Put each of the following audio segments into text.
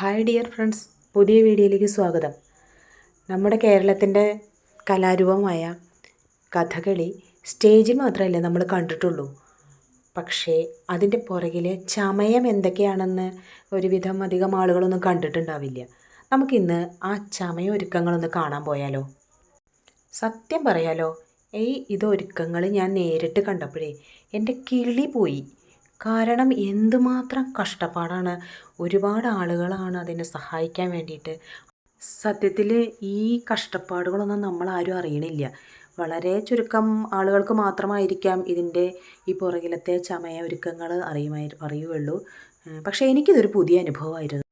Hi dear friends പുതിയ വീഡിയോയിലേക്ക് സ്വാഗതം. നമ്മുടെ കേരളത്തിന്റെ കലാരൂപമായ കഥകളി സ്റ്റേജിൽ മാത്രമല്ല നമ്മൾ കണ്ടിട്ടുള്ളൂ. പക്ഷേ അതിന്റെ പുറകിലെ ചമയം എന്തൊക്കെയാണെന്ന് ഒരുവിധം അധികം ആളുകളൊന്നും കണ്ടിട്ടുണ്ടാവില്ല. നമുക്കിന്ന് ആ ചമയ ഒരുക്കങ്ങളൊന്ന് കാണാൻ പോയാലോ? സത്യം പറയാലോ ഈ ഇതൊരുക്കങ്ങൾ ഞാൻ നേരിട്ട് കണ്ടപ്പോഴേ എന്റെ കിളി പോയി. കാരണം എന്തുമാത്രം കഷ്ടപ്പാടാണ്. ഒരുപാട് ആളുകളാണ് അതിനെ സഹായിക്കാൻ വേണ്ടിയിട്ട്. സത്യത്തിൽ ഈ കഷ്ടപ്പാടുകളൊന്നും നമ്മൾ ആരും അറിയണില്ല. വളരെ ചുരുക്കം ആളുകൾക്ക് മാത്രമായിരിക്കാം ഇതിന്റെ ഈ പുറകിലത്തെ ചമയ ഒരുക്കങ്ങൾ അറിയുമായി അറിയുള്ളൂ പക്ഷേ എനിക്കിതൊരു പുതിയ അനുഭവമായിരുന്നു.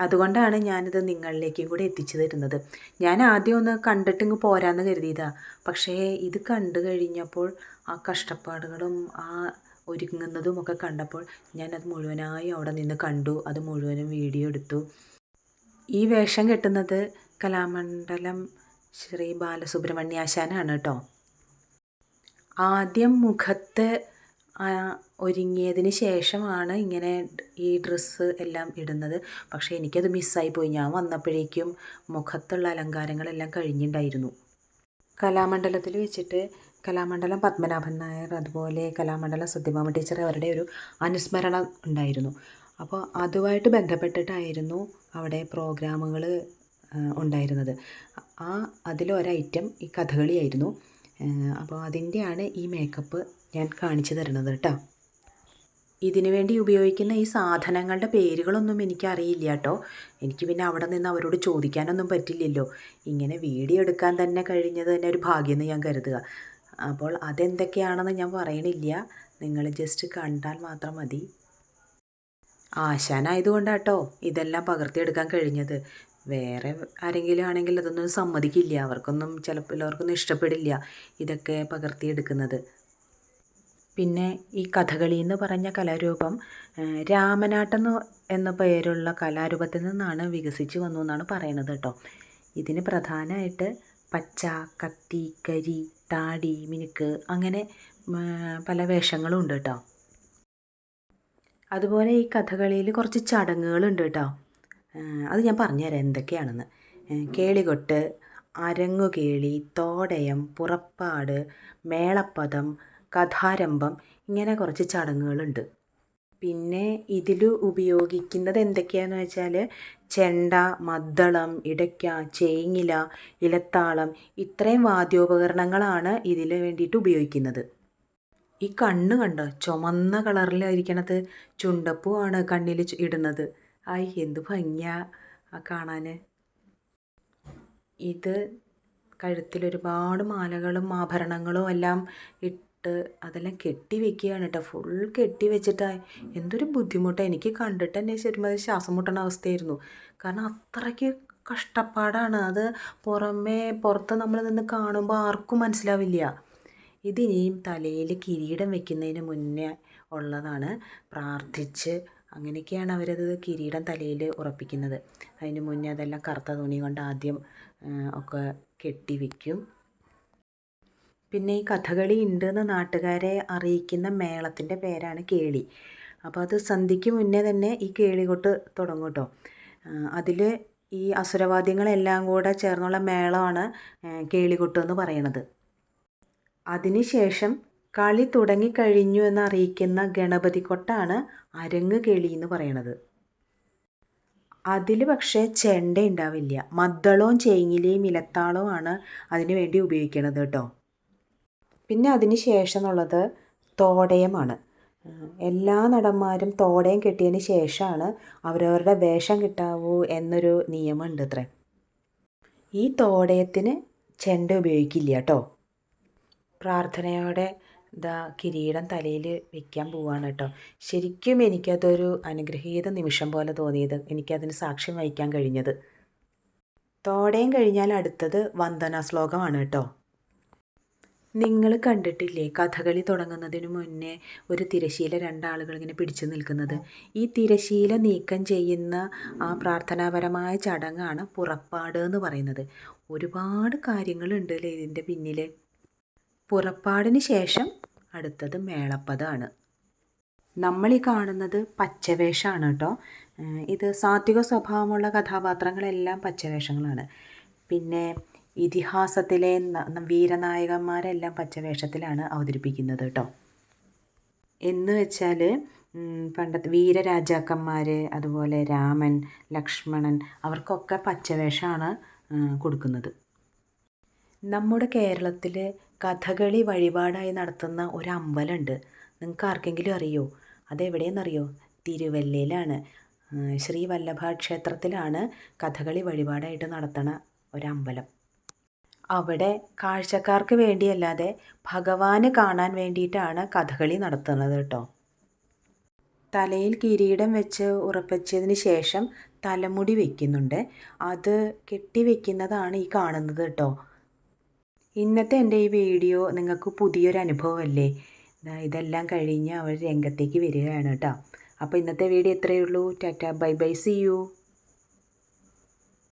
അതുകൊണ്ടാണ് ഞാനിത് നിങ്ങളിലേക്കും കൂടി എത്തിച്ചു തരുന്നത്. ഞാൻ ആദ്യം ഒന്ന് കണ്ടിട്ട് പോരാന്ന് കരുതിയതാണ് പക്ഷേ ഇത് കണ്ടു കഴിഞ്ഞപ്പോൾ ആ കഷ്ടപ്പാടുകളും ആ ഒരുങ്ങുന്നതും ഒക്കെ കണ്ടപ്പോൾ അത് മുഴുവനായി അവിടെ നിന്ന് കണ്ടു. അത് മുഴുവനും വീഡിയോ എടുത്തു. ഈ വേഷം കെട്ടുന്നത് കലാമണ്ഡലം ശ്രീ ബാലസുബ്രഹ്മണ്യാശാനാണ് കേട്ടോ. ആദ്യം മുഖത്ത് ഒരുങ്ങിയതിന് ശേഷമാണ് ഇങ്ങനെ ഈ ഡ്രസ്സ് എല്ലാം ഇടുന്നത്. പക്ഷേ എനിക്കത് മിസ്സായി പോയി. ഞാൻ വന്നപ്പോഴേക്കും മുഖത്തുള്ള അലങ്കാരങ്ങളെല്ലാം കഴിഞ്ഞിട്ടുണ്ടായിരുന്നു കലാമണ്ഡലത്തിൽ വെച്ചിട്ട് കലാമണ്ഡലം പത്മനാഭൻ നായർ അതുപോലെ കലാമണ്ഡലം സത്യഭാമ ടീച്ചർ അവരുടെ ഒരു അനുസ്മരണം ഉണ്ടായിരുന്നു. അപ്പോൾ അതുമായിട്ട് ബന്ധപ്പെട്ടിട്ടായിരുന്നു അവിടെ പ്രോഗ്രാമുകൾ ഉണ്ടായിരുന്നത്. ആ അതിലൊരൈറ്റം ഈ കഥകളിയായിരുന്നു. അപ്പോൾ അതിന്റെയാണ് ഈ മേക്കപ്പ് ഞാൻ കാണിച്ചു തരുന്നത് കേട്ടോ. ഇതിനു വേണ്ടി ഉപയോഗിക്കുന്ന ഈ സാധനങ്ങളുടെ പേരുകളൊന്നും എനിക്കറിയില്ല കേട്ടോ. എനിക്ക് പിന്നെ അവിടെ നിന്ന് അവരോട് ചോദിക്കാനൊന്നും പറ്റില്ലല്ലോ. ഇങ്ങനെ വീഡിയോ എടുക്കാൻ തന്നെ കഴിഞ്ഞത് തന്നെ ഒരു ഭാഗ്യമെന്ന് ഞാൻ കരുതുക. അപ്പോൾ അതെന്തൊക്കെയാണെന്ന് ഞാൻ പറയണില്ല. നിങ്ങൾ ജസ്റ്റ് കണ്ടാൽ മാത്രം മതി. ആശാനായതുകൊണ്ടാട്ടോ ഇതെല്ലാം പകർത്തിയെടുക്കാൻ കഴിഞ്ഞത്. വേറെ ആരെങ്കിലും ആണെങ്കിൽ അതൊന്നും സമ്മതിക്കില്ല. അവർക്കൊന്നും ചിലപ്പോൾ എല്ലാവർക്കൊന്നും ഇഷ്ടപ്പെടില്ല ഇതൊക്കെ പകർത്തിയെടുക്കുന്നത്. പിന്നെ ഈ കഥകളി എന്ന് പറഞ്ഞ കലാരൂപം രാമനാട്ടം എന്ന പേരുള്ള കലാരൂപത്തിൽ നിന്നാണ് വികസിച്ച് വന്നു എന്നാണ് പറയുന്നത് കേട്ടോ. ഇതിന് പ്രധാനമായിട്ട് പച്ച കത്തി കരി താടി മിനുക്ക് അങ്ങനെ പല വേഷങ്ങളും ഉണ്ട് കേട്ടോ അതുപോലെ ഈ കഥകളിയിൽ കുറച്ച് ചടങ്ങുകളുണ്ട് കേട്ടോ അത് ഞാൻ പറഞ്ഞുതരാം എന്തൊക്കെയാണെന്ന്. കേളികൊട്ട് അരങ്ങുകേളി തോടയം പുറപ്പാട് മേളപ്പദം കഥാരംഭം ഇങ്ങനെ കുറച്ച് ചടങ്ങുകളുണ്ട്. പിന്നെ ഇതിൽ ഉപയോഗിക്കുന്നത് എന്തൊക്കെയാണെന്ന് വെച്ചാൽ ചെണ്ട മദ്ദളം ഇടയ്ക്ക ചേങ്ങില ഇലത്താളം ഇത്രയും വാദ്യോപകരണങ്ങളാണ് ഇതിൽ വേണ്ടിയിട്ട് ഉപയോഗിക്കുന്നത്. ഈ കണ്ണ് കണ്ടോ? ചുമന്ന കളറിലായിരിക്കണത്. ചുണ്ടപ്പൂവാണ് കണ്ണിൽ ഇടുന്നത്. ആയി എന്ത് ഭംഗിയാ കാണാൻ ഇത് കഴുത്തിൽ ഒരുപാട് മാലകളും ആഭരണങ്ങളും എല്ലാം ഇട്ട് അതെല്ലാം കെട്ടി വെക്കുകയാണ് കേട്ടോ ഫുൾ കെട്ടി വെച്ചിട്ടായി എന്തൊരു ബുദ്ധിമുട്ടാണ് എനിക്ക് കണ്ടിട്ട് തന്നെ ശരിക്കും ശ്വാസം മുട്ടണ അവസ്ഥയായിരുന്നു. കാരണം അത്രയ്ക്ക് കഷ്ടപ്പാടാണ്. അത് പുറമേ പുറത്ത് നമ്മൾ നിന്ന് കാണുമ്പോൾ ആർക്കും മനസ്സിലാവില്ല. ഇതിനിയും തലയിൽ കിരീടം വെക്കുന്നതിന് മുന്നേ ഉള്ളതാണ് പ്രാർത്ഥിച്ച് അങ്ങനെയൊക്കെയാണ് അവരത് കിരീടം തലയിൽ ഉറപ്പിക്കുന്നത്. അതിന് മുന്നേ അതെല്ലാം കറുത്ത തുണി കൊണ്ട് ആദ്യം ഒക്കെ കെട്ടി വയ്ക്കും പിന്നെ ഈ കഥകളി ഉണ്ടെന്ന് നാട്ടുകാരെ അറിയിക്കുന്ന മേളത്തിന്റെ പേരാണ് കേളി. അപ്പോൾ അത് സന്ധ്യയ്ക്ക് മുന്നേ തന്നെ ഈ കേളികൊട്ട് തുടങ്ങും കേട്ടോ അതിൽ ഈ അസുരവാദ്യങ്ങളെല്ലാം കൂടെ ചേർന്നുള്ള മേളമാണ് കേളികൊട്ട് എന്ന് പറയണത്. അതിനുശേഷം കളി തുടങ്ങിക്കഴിഞ്ഞു എന്ന് അറിയിക്കുന്ന ഗണപതി കൊട്ടാണ് അരങ്ങ് കേളി എന്ന് പറയണത്. അതിൽ പക്ഷേ ചെണ്ട ഉണ്ടാവില്ല മദ്ദളവും ചേങ്ങിലയും ഇലത്താളവും ആണ് അതിനു വേണ്ടി ഉപയോഗിക്കണത് കേട്ടോ പിന്നെ അതിന് ശേഷം എന്നുള്ളത് തോടയമാണ്. എല്ലാ നടന്മാരും തോടയം കെട്ടിയതിന് ശേഷമാണ് അവരവരുടെ വേഷം കിട്ടാവൂ എന്നൊരു നിയമമുണ്ട് അത്രേ ഈ തോടയത്തിന് ചെണ്ട ഉപയോഗിക്കില്ല കേട്ടോ. പ്രാർത്ഥനയോടെ ഇതാ കിരീടം തലയിൽ വെക്കാൻ പോവാണ് കേട്ടോ. ശരിക്കും എനിക്കതൊരു അനുഗ്രഹീത നിമിഷം പോലെ തോന്നിയത് എനിക്കതിന് സാക്ഷ്യം വഹിക്കാൻ കഴിഞ്ഞത്. തോടയം കഴിഞ്ഞാൽ അടുത്തത് വന്ദന ശ്ലോകമാണ് കേട്ടോ. നിങ്ങൾ കണ്ടിട്ടില്ലേ കഥകളി തുടങ്ങുന്നതിന് മുന്നേ ഒരു തിരശീല രണ്ടാളുകൾ ഇങ്ങനെ പിടിച്ചു നിൽക്കുന്നത്? ഈ തിരശീല നീക്കം ചെയ്യുന്ന ആ പ്രാർത്ഥനാപരമായ ചടങ്ങാണ് പുറപ്പാട് എന്ന് പറയുന്നത്. ഒരുപാട് കാര്യങ്ങളുണ്ട് അല്ലേ ഇതിന്റെ പിന്നിൽ പുറപ്പാടിന് ശേഷം അടുത്തത് മേളപ്പതാണ് നമ്മൾ ഈ കാണുന്നത് പച്ചവേഷമാണ് കേട്ടോ. ഇത് സാത്വിക സ്വഭാവമുള്ള കഥാപാത്രങ്ങളെല്ലാം പച്ചവേഷങ്ങളാണ്. പിന്നെ ഇതിഹാസത്തിലെ വീരനായകന്മാരെല്ലാം പച്ചവേഷത്തിലാണ് അവതരിപ്പിക്കുന്നത് കേട്ടോ എന്ന് വെച്ചാൽ പണ്ടത്തെ വീരരാജാക്കന്മാർ അതുപോലെ രാമൻ ലക്ഷ്മണൻ അവർക്കൊക്കെ പച്ചവേഷമാണ് കൊടുക്കുന്നത്. നമ്മുടെ കേരളത്തിൽ കഥകളി വഴിപാടായി നടത്തുന്ന ഒരു അമ്പലമുണ്ട് നിങ്ങൾക്ക് ആർക്കെങ്കിലും അറിയോ? അതെവിടെയെന്നറിയോ? തിരുവല്ലയിലാണ്. ശ്രീ വല്ലഭ ക്ഷേത്രത്തിലാണ് കഥകളി വഴിപാടായിട്ട് നടത്തണ ഒരമ്പലം. അവിടെ കാഴ്ചക്കാർക്ക് വേണ്ടിയല്ലാതെ ഭഗവാന് കാണാൻ വേണ്ടിയിട്ടാണ് കഥകളി നടത്തുന്നത് കേട്ടോ. തലയിൽ കിരീടം വെച്ച് ഉറപ്പിച്ചതിന് ശേഷം തലമുടി വെക്കുന്നുണ്ട്. അത് കെട്ടി വെക്കുന്നതാണ് ഈ കാണുന്നത് കേട്ടോ. ഇന്നത്തെ എന്റെ ഈ വീഡിയോ നിങ്ങൾക്ക് പുതിയൊരു അനുഭവമല്ലേ? ഇതെല്ലാം കഴിഞ്ഞ് അവർ രംഗത്തേക്ക് വരികയാണ് കേട്ടോ. അപ്പോൾ ഇന്നത്തെ വീഡിയോ ഇത്രയേ ഉള്ളൂ. Tata bye bye see you.